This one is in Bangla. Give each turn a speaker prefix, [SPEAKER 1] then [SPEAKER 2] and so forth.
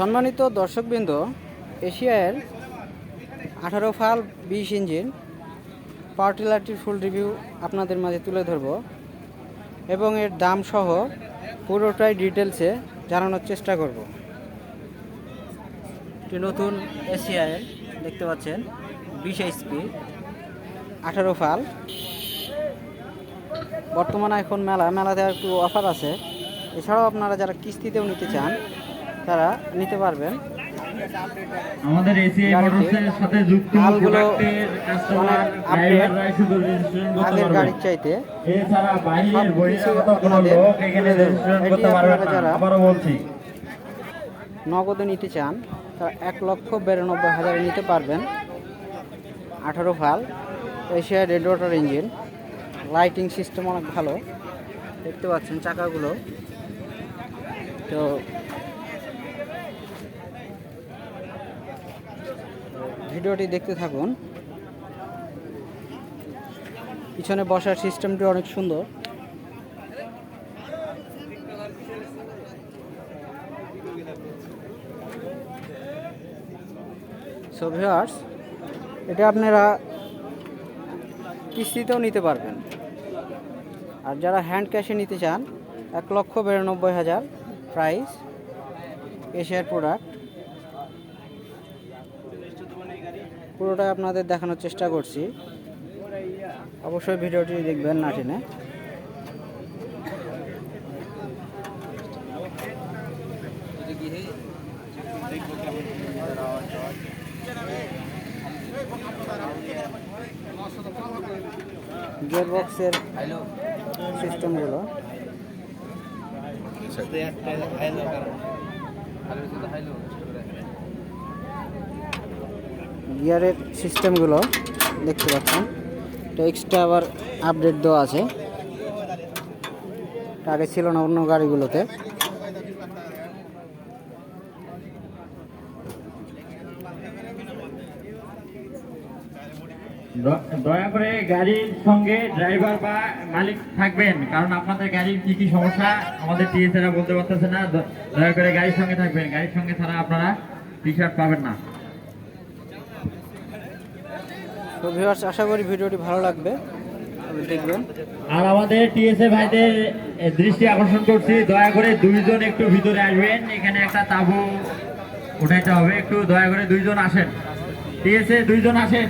[SPEAKER 1] সম্মানিত দর্শকবৃন্দ, এশিয়ার আঠারো ফাল বিশ ইঞ্জিন পাওয়ার টিলারটির ফুল রিভিউ আপনাদের মাঝে তুলে ধরব এবং এর দাম সহ পুরোটাই ডিটেলসে জানানোর চেষ্টা করব। একটি নতুন এশিয়ার দেখতে পাচ্ছেন বিশ এইচপি আঠারো ফাল। বর্তমানে এখন মেলা, মেলাতে একটু অফার আছে। এছাড়াও আপনারা যারা কিস্তিতেও নিতে চান তারা নিতে পারবেন।
[SPEAKER 2] আমাদের এসিআই মোটরসের সাথে যুক্ত প্রোডাক্টের কাস্টমার
[SPEAKER 1] অনেক upgrade,
[SPEAKER 2] শুধু রেজিস্ট্রেশন করতে
[SPEAKER 1] গাড়ির চাইতে।
[SPEAKER 2] এছাড়া বাইরের বহিরাগত কোনো লোক এখানে রেজিস্ট্রেশন করতে পারবে না। আবারও বলছি।
[SPEAKER 1] নগদে নিতে চান তারা এক লক্ষ বিরানব্বই হাজারে নিতে পারবেন। আঠারো ফাল Asia red water engine. Lighting system অনেক ভালো। দেখতে পাচ্ছেন চাকাগুলো। তো ভিডিওটি দেখতে থাকুন। পিছনে বসার সিস্টেমটি অনেক সুন্দর। সো এটা আপনারা কিস্তিতেও নিতে পারবেন। আর যারা হ্যান্ড ক্যাশে নিতে চান, এক লক্ষ বিরানব্বই হাজার প্রাইস এশিয়ার প্রোডাক্ট। পুরোটা আপনাদের দেখানোর চেষ্টা করছি। অবশ্যই ভিডিওটি দেখবেন না টেনে। গিয়ার বক্সের সিস্টেমগুলো গিয়ারের সিস্টেমগুলো দেখতে পাচ্ছেন। এটা এক্সট্রা আবার আপডেট দেওয়া আছে। আগে ছিল না অন্য গাড়িগুলোতে।
[SPEAKER 2] দয়া করে গাড়ির সঙ্গে ড্রাইভার বা মালিক থাকবেন, কারণ আপনাদের গাড়ির কি কি সমস্যা আমাদের টিএসএরা বলতে পারতেছে না। দয়া করে গাড়ির সঙ্গে থাকবেন, গাড়ির সঙ্গে ছাড়া আপনারা টি শার্ট পাবেন না।
[SPEAKER 1] তো ভিউয়ার্স আশা করি ভিডিওটি ভালো লাগবে। দেখবেন।
[SPEAKER 2] আর আমাদের টিএসএ ভাইদের দৃষ্টি আকর্ষণ করছি। দয়া করে দুইজন একটু ভিতরে আসবেন। এখানে একটা তাবু উঠাইতে হবে। একটু দয়া করে দুইজন আসেন। টিএসএ, দুইজন আসেন।